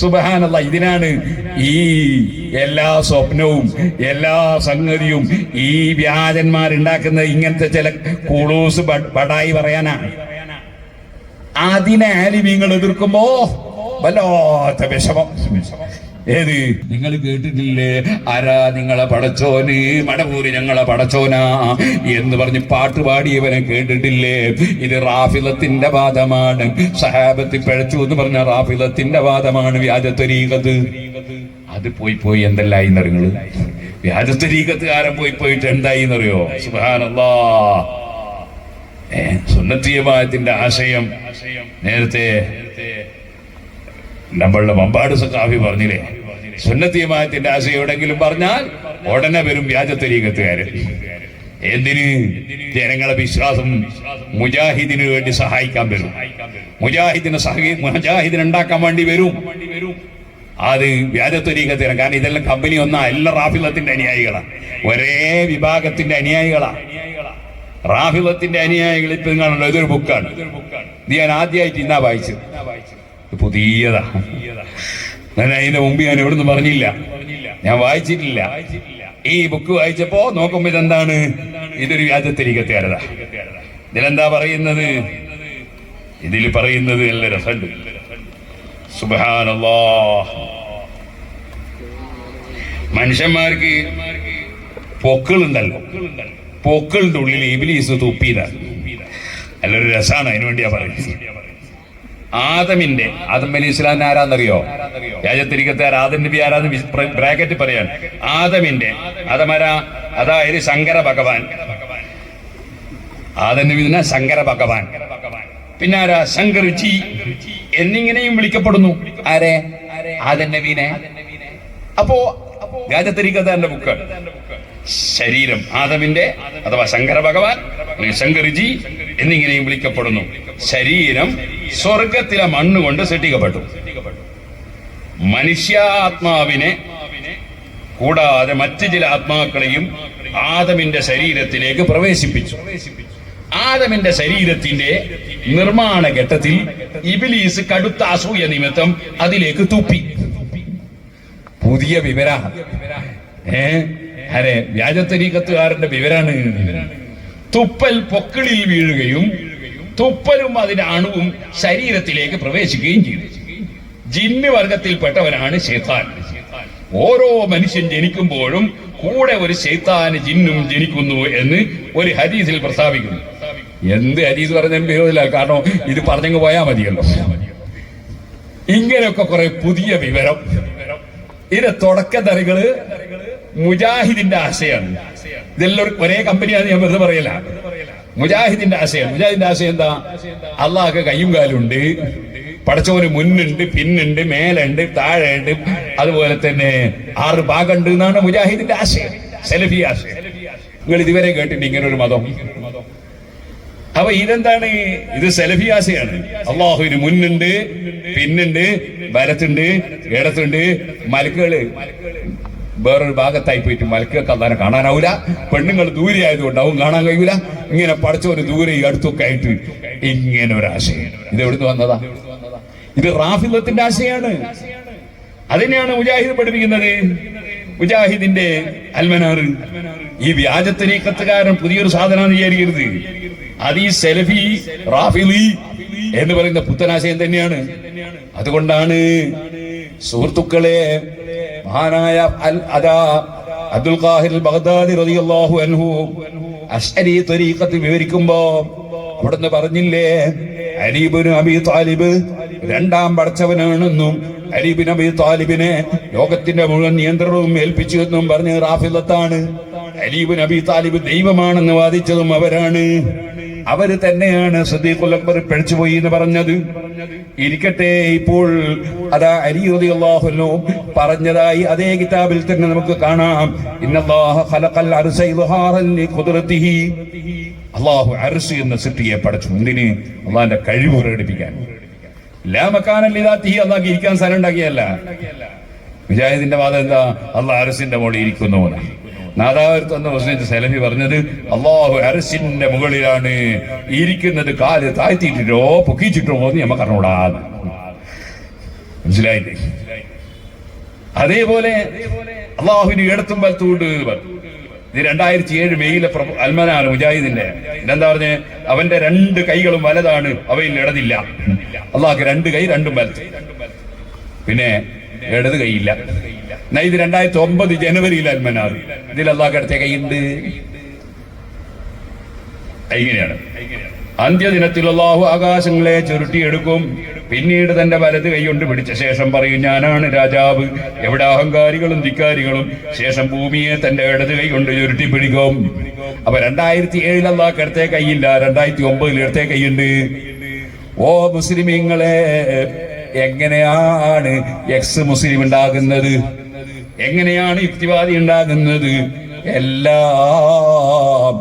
സുബഹാനല്ല ഇതിനാണ് ഈ എല്ലാ സ്വപ്നവും എല്ലാ സംഗതിയും ഈ വ്യാജന്മാരുണ്ടാക്കുന്ന ഇങ്ങനത്തെ ചില കൂളൂസ് ബടായി പറയാനാണ് അതിനെ ആലിമീങ്ങൾ എതിർക്കുമ്പോ വല്ലാത്ത വിഷമം. ഏത്? നിങ്ങൾ കേട്ടിട്ടില്ലേ? ആരാ നിങ്ങളെ പടച്ചോന്? മടപൂരി ഞങ്ങളെ പടച്ചോനാ എന്ന് പറഞ്ഞ് പാട്ട് പാടിയവനെ കേട്ടിട്ടില്ലേ? ഇത് റാഫിലത്തിന്റെ വാദമാണ്. സഹാബത്തിൽ പിഴച്ചു എന്ന് പറഞ്ഞ റാഫിലത്തിന്റെ വാദമാണ് വ്യാജത്വരീകത് അത് പോയി പോയി എന്തെല്ലായി എന്നറിയങ്ങൾ വ്യാജത്വരീകത്തുകാരൻ പോയി പോയിട്ട് എന്തായി എന്നറിയോ? സുഹാനല്ലാ സുന്നത്തീയമായത്തിന്റെ ആശയം നേരത്തെ നമ്മളുടെ മമ്പാട് സഖാഫി പറഞ്ഞില്ലേ? സുന്നത്തിയമായത്തിന്റെ ആശയം എവിടെങ്കിലും പറഞ്ഞാൽ ഉടനെ വരും വ്യാജത്തരീകത്തുകാരൻ എന്തിന്? ജനങ്ങളെ വിശ്വാസം മുജാഹിദിന് വേണ്ടി സഹായിക്കാൻ വരും. മുജാഹിദിനെ സഹി മുജാഹിദിനെ ഉണ്ടാക്കാൻ വേണ്ടി വരും. അത് വ്യാജത്വരീകത്തിന് കാരണം ഇതെല്ലാം കമ്പനി ഒന്നാ. എല്ലാ റാഫിലത്തിന്റെ അനുയായികളാണ് ഒരേ വിഭാഗത്തിന്റെ അനുയായികളാണ് റാഫിലത്തിന്റെ അനുയായികൾ ഇപ്പൊ നിങ്ങളുണ്ടോ ഇതൊരു ബുക്കാണ് ഇത് ഞാൻ ആദ്യമായിട്ട് ഇന്നാ വായിച്ചത്. പുതിയതാ അതിന്റെ മുമ്പ് ഞാൻ എവിടെ നിന്ന് പറഞ്ഞില്ല. ഞാൻ വായിച്ചിട്ടില്ല. ഈ ബുക്ക് വായിച്ചപ്പോ നോക്കുമ്പോ ഇതെന്താണ്? ഇതൊരു വ്യാജത്തിരിക്കത്തേരതാ ഇതിലെന്താ പറയുന്നത്? ഇതിൽ പറയുന്നത് നല്ല രസമുണ്ട്. മനുഷ്യന്മാർക്ക് പൊക്കളുണ്ടല്ലോ. പൊക്കളുടെ ഉള്ളിൽ ഇബിലീസ് തുപ്പിയതാണ്. നല്ലൊരു രസമാണ് അതിനുവേണ്ടിയാ പറയുന്നത്. ആദമിന്റെ ആദം അലി ഇസ്ലാമിന് ആരാന്നറിയോ? രാജത്തിരിക്കത്താർ ആദം നബി ആരാന്ന് ബ്രാക്കറ്റ് പറയാൻ. ആദമിന്റെ ആദമര അതായത് ശങ്കര ഭഗവാൻ. ആദം നബി ശങ്കര ഭഗവാൻ. പിന്നെ ആരാ? ശങ്കർജി എന്നിങ്ങനെയും വിളിക്കപ്പെടുന്നു. ആരെ? ആദൻ നബീനെ. അപ്പോ രാജത്തിരിക്കത്താറിന്റെ ബുക്ക്? ശരീരം. ആദമിന്റെ അഥവാ ശങ്കര ഭഗവാൻ ശങ്കർജി എന്നിങ്ങനെയും വിളിക്കപ്പെടുന്നു. ശരീരം സ്വർഗത്തിലെ മണ്ണ് കൊണ്ട് സൃഷ്ടിക്കപ്പെട്ടു. മനുഷ്യാത്മാവിനെ കൂടാതെ മറ്റ് ചില ആത്മാക്കളെയും ആദമിന്റെ ശരീരത്തിലേക്ക് പ്രവേശിപ്പിച്ചു. ആദമിന്റെ ശരീരത്തിന്റെ നിർമ്മാണ ഘട്ടത്തിൽ ഇബിലീസ് കടുത്ത അസൂയ നിമിത്തം അതിലേക്ക് തുപ്പി. പുതിയ വിവര. ഏ? അരെ വ്യാജത്തരീക്കത്തുകാരന്റെ വിവരാണ്. തുപ്പൽ പൊക്കിളിൽ വീഴുകയും തുപ്പലും അതിന്റെ അണുവും ശരീരത്തിലേക്ക് പ്രവേശിക്കുകയും ചെയ്തു. ജിന്ന് വർഗത്തിൽപ്പെട്ടവനാണ് ശൈത്താൻ. ഓരോ മനുഷ്യൻ ജനിക്കുമ്പോഴും കൂടെ ഒരു ശൈത്താന് ജിന്നും ജനിക്കുന്നു എന്ന് ഒരു ഹദീസിൽ പ്രസ്താവിക്കുന്നു. എന്ത് ഹദീസ് പറഞ്ഞാലും വിരോധമില്ല. കാരണം ഇത് പറഞ്ഞങ്ങ് പോയാൽ മതിയല്ലോ. ഇങ്ങനെയൊക്കെ കുറെ പുതിയ വിവരം. ഇതിന്റെ തുടക്കത്തറികൾ മുജാഹിദിന്റെ ആശയാണ്. ഇതെല്ലാം ഒരേ കമ്പനിയാണ് ഞാൻ വെറുതെ പറയല മുജാഹിദിന്റെ ആശയം. മുജാഹിദിന്റെ ആശയം എന്താ? അള്ളാഹ് കയ്യും കാലുണ്ട്. ഉണ്ട് പടച്ചോന് മുന്നുണ്ട് പിന്നുണ്ട് മേലുണ്ട് താഴെയുണ്ട് അതുപോലെ തന്നെ ആറ് ഭാഗമുണ്ട് എന്നാണ് മുജാഹിദിന്റെ ആശയം. സെലഫി ആശയം. നിങ്ങൾ ഇതുവരെ കേട്ടിട്ടുണ്ട് ഇങ്ങനെ ഒരു മതം. അപ്പൊ ഇതെന്താണ്? ഇത് സെലഫി ആശയാണ്. അള്ളാഹുവിന് മുന്നുണ്ട് പിന്നുണ്ട് വലത്തുണ്ട് ഇടത്തുണ്ട് മലക്കുകൾ. വേറൊരു ഭാഗത്തായി പോയിട്ട് മലക്കൊക്കെ അല്ലാതെ കാണാനാവൂല. പെണ്ണുങ്ങൾ ദൂരെ ആയതുകൊണ്ട് അവൻ കാണാൻ കഴിയൂല. ഇങ്ങനെ പഠിച്ചവര് ദൂരെ അടുത്തൊക്കെ ആയിട്ട് ഇങ്ങനെ ഒരു ആശയം. ഇത് എവിടുന്ന് വന്നതാ? ഇത് റാഫിലത്തിന്റെ ആശയാണ്. അതിനെയാണ് മുജാഹിദ് പഠിപ്പിക്കുന്നത്. മുജാഹിദിന്റെ അൽമനാർ ഈ വ്യാജത്തരീക്കത്തുകാരൻ പുതിയൊരു സാധനം വിചാരിക്കരുത്. അത് ഈ സെലഫി റാഫിലി എന്ന് പറയുന്ന പുത്തനാശയം തന്നെയാണ്. അതുകൊണ്ടാണ് സുഹൃത്തുക്കളെ മഹാനായ അൽ അദാ അബ്ദുൽ ഖാഹിർ ബഗ്ദാദി റളിയല്ലാഹു അൻഹു അശ്അരി തരീഖത്ത് വിവരിക്കുമ്പോ അവിടുന്ന് പറഞ്ഞില്ലേ അലീബിന് അബി താലിബ് രണ്ടാം പടച്ചവനാണെന്നും അലീബിൻ അബി താലിബിനെ ലോകത്തിന്റെ മുഴുവൻ നിയന്ത്രണവും ഏൽപ്പിച്ചു എന്നും പറഞ്ഞ് റാഫിലത്താണ്. അലീബിൻ അബി താലിബ് ദൈവമാണെന്ന് വാദിച്ചതും അവരാണ്. അവർ തന്നെയാണ് സദീഖുൽ അക്ബർ പിഴച്ചുപോയി എന്ന് പറഞ്ഞത്. ഇരിക്കട്ടെ ഇപ്പോൾ അതാ അലി റളിയല്ലാഹു പറഞ്ഞതായി അതേ കിതാബിൽ തന്നെ നമുക്ക് കാണാം. അള്ളാഹു അരസ് എന്ന സൃഷ്ടിയെ പഠിച്ചു എന്തിന്? അള്ളാഹിന്റെ കഴിവ് പ്രകടിപ്പിക്കാൻ. ലാ മക്കാനൻ ലിദാത്തിഹി അള്ളാഹ് ഇരിക്കാൻ സ്ഥലം ഉണ്ടാക്കിയല്ല മുജാഹിദിന്റെ വാദം എന്താ? അള്ളാഹ് അരസിന്റെ മോളി ഇരിക്കുന്നു. നാദാവരത്ത് എന്ന മുസ്ലിം സെലഫി പറഞ്ഞത് അള്ളാഹു അരസിന്റെ മുകളിലാണ് ഇരിക്കുന്നത്. കാൽ താഴ്ത്തിയിട്ടോ പൊക്കിച്ചിട്ടോ എന്ന് നമുക്ക് അറിഞ്ഞൂടാ മനസ്സിലായില്ലേ? അതേപോലെ അള്ളാഹുവിന് ഇടത്തും വലത്തുകൊണ്ട് ഇത് രണ്ടായിരത്തി ഏഴ് മെയ്യിലെ അൽമനാണ് മുജാഹിദിന്റെ. എന്താ പറഞ്ഞ്? അവന്റെ രണ്ട് കൈകളും വലതാണ് അവയിൽ ഇടതില്ല. അള്ളാഹ് രണ്ട് കൈ രണ്ടും വലത്ത്. പിന്നെ ഇടത് കൈയില്ല. ഇത് രണ്ടായിരത്തി ഒമ്പത് ജനുവരിയിൽ അൽമനാർ. ഇതിൽ അള്ളാഹ് ഇടത്തെ കൈയുണ്ട്. ഇങ്ങനെയാണ്. അന്ത്യദിനത്തിൽ അള്ളാഹു ആകാശങ്ങളെ ചുരുട്ടിയെടുക്കും. പിന്നീട് തന്റെ വലത് കൈകൊണ്ട് പിടിച്ച ശേഷം പറയും ഞാനാണ് രാജാവ്. എവിടെ അഹങ്കാരികളും ധിക്കാരികളും? ശേഷം ഭൂമിയെ തന്റെ ഇടത് കൈ കൊണ്ട് ചുരുട്ടി പിടിക്കും അപ്പൊ രണ്ടായിരത്തി ഏഴിൽ അള്ളാഹ് ഇടത്തെ കൈയില്ല. രണ്ടായിരത്തി ഒമ്പതിൽ ഇടത്തെ കൈയുണ്ട്. ഓ മുസ്ലിമീങ്ങളെ എങ്ങനെയാണ് എക്സ് മുസ്ലിം ഉണ്ടാകുന്നത്? എങ്ങനെയാണ് യുക്തിവാദി ഉണ്ടാകുന്നത്? എല്ലാം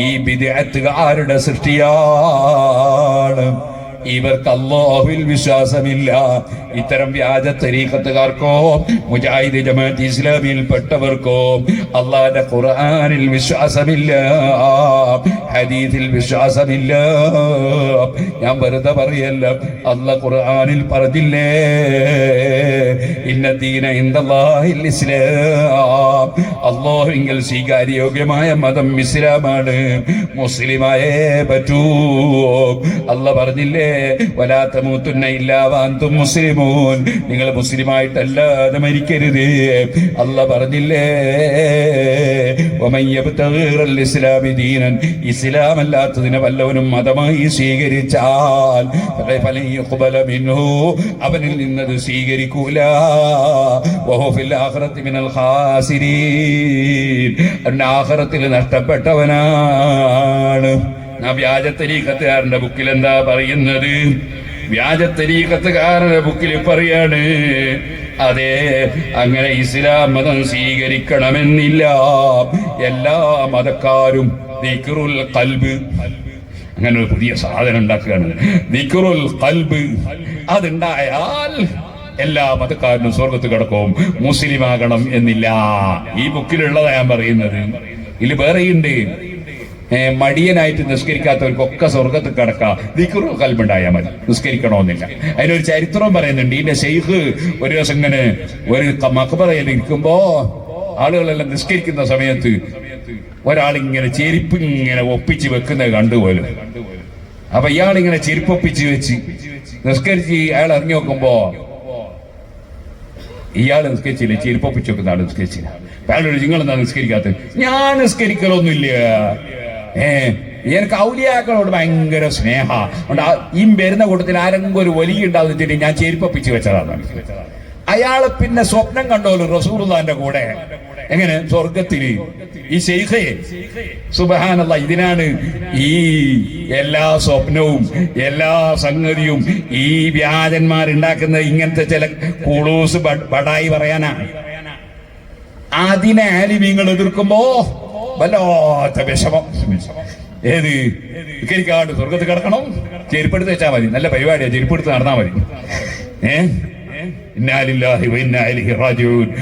ഈ വിദേഹത്തുകാരുടെ സൃഷ്ടിയാണ്. ഇവർക്ക് അള്ളാഹുവിൽ വിശ്വാസമില്ല. ഇത്തരം വ്യാജ തരീഖത്തുകാർക്കോ മുജാഹിദ് ജമാഅത്ത് ഇസ്ലാമിയിൽ പെട്ടവർക്കോ അള്ളാന്റെ ഖുർആനിൽ വിശ്വാസമില്ല. ഹദീസിൽ വിശ്വാസമില്ല. ഞാൻ വെറുതെ പറയല്ല അല്ല ഖുർആനിൽ പറഞ്ഞില്ലേ? ഇന്ന ദീന ഇന്ദല്ലാഹിൽ ഇസ്ലാം. അള്ളാഹുവിൽ സ്വീകാര്യോഗ്യമായ മതം ഇസ്ലാമാണ്. മുസ്ലിമായേ പറ്റൂ. അല്ല പറഞ്ഞില്ലേ? വലാത്ത മൂത്തുന്ന ഇല്ലാവാന്തും മുസ്ലിമൂൻ. നിങ്ങൾ മുസ്ലിമായിട്ടല്ലാതെ മരിക്കരുത്. അല്ല പറഞ്ഞില്ലേ? ഇസ്ലാമി ദീനൻ. ഇസ്ലാം അല്ലാത്തതിനെ വല്ലവനും മതമായി സ്വീകരിച്ചാൽ അവനിൽ നിന്നത് സ്വീകരിക്കൂല. ആഹ്റത്തിൽ നഷ്ടപ്പെട്ടവനാണ്. ആ വ്യാജ തരീഖത്തുകാരന്റെ ബുക്കിൽ എന്താ പറയുന്നത്? വ്യാജ തരീഖത്തുകാരന്റെ ബുക്കിൽ പറയാണ് അതെ അങ്ങനെ ഇസ്ലാം മതം സ്വീകരിക്കണമെന്നില്ല. എല്ലാ മതക്കാരും ദിക്റുൽ കൽബ് അങ്ങനെ ഒരു പുതിയ സാധനം ഉണ്ടാക്കുകയാണ്. ദിക്റുൽ കൽബ് അതുണ്ടായാൽ എല്ലാ മതക്കാരനും സ്വർഗത്ത് കിടക്കും. മുസ്ലിം ആകണം എന്നില്ല. ഈ ബുക്കിലുള്ളതാ ഞാൻ പറയുന്നത്. ഇതിൽ വേറെയുണ്ട്. മടിയനായിട്ട് നിസ്കരിക്കാത്തവർക്കൊക്കെ സ്വർഗത്ത് കിടക്കാം. ദിക്കുറു കൽബുണ്ടായാൽ മതി. നിസ്കരിക്കണമെന്നില്ല. അതിനൊരു ചരിത്രം പറയുന്നുണ്ട്. ഇതിന്റെ ഷെയ്ഖ് ഒരു ദിവസം ഇങ്ങനെ ഒരു മക്ബറയിൽ ഇരിക്കുമ്പോ ആളുകളെല്ലാം നിസ്കരിക്കുന്ന സമയത്ത് ഒരാളിങ്ങനെ ചെരുപ്പ് ഇങ്ങനെ ഒപ്പിച്ച് വെക്കുന്നത് കണ്ടുപോലും അപ്പൊ ഇയാളിങ്ങനെ ചെരുപ്പ് ഒപ്പിച്ച് വെച്ച് നിസ്കരിച്ച് അയാൾ ഇറങ്ങി നോക്കുമ്പോ ഇയാൾ നിസ്കരിച്ചില്ല. ചെരുപ്പ് ഒപ്പിച്ച് വെക്കുന്ന ആൾ നിസ്കരിച്ചില്ല. അയാളോട് നിങ്ങൾ എന്താ ഞാൻ നിസ്കരിക്കലൊന്നുമില്ല. ഏ എനിക്ക് ഔലിയാക്കളോട് ഭയങ്കര സ്നേഹ. ഈ വരുന്ന കൂട്ടത്തിൽ ആരെങ്കിലും ഒരു വലിയ ഉണ്ടാവുന്നിട്ട് ഞാൻ ചെരുപ്പിച്ച് വെച്ചതാണ്. അയാൾ പിന്നെ സ്വപ്നം കണ്ടോലും റസൂർദാന്റെ കൂടെ? എങ്ങനെ? സ്വർഗത്തിൽ ഈ ശൈഖയെ സുബഹാനല്ല ഇതിനാണ് ഈ എല്ലാ സ്വപ്നവും എല്ലാ സംഗതിയും ഈ വ്യാജന്മാരുണ്ടാക്കുന്ന ഇങ്ങനത്തെ ചില കൂളൂസ് ബടായി പറയാനാ. അതിനെ ആലിമീങ്ങൾ എതിർക്കുമ്പോ വല്ലാത്ത വിഷമം. ഏത്? ഇക്കരിക്കാണ്ട് സ്വർഗത്ത് കിടക്കണം. ചെരുപ്പെടുത്ത് വെച്ചാൽ മതി. നല്ല പരിപാടിയാണ് ചെരുപ്പെടുത്ത് നടന്നാൽ മതി. ഏഹ് ഇന്നാലില്ലാഹി വ ഇന്നാ ഇലൈഹി റാജിഊൻ.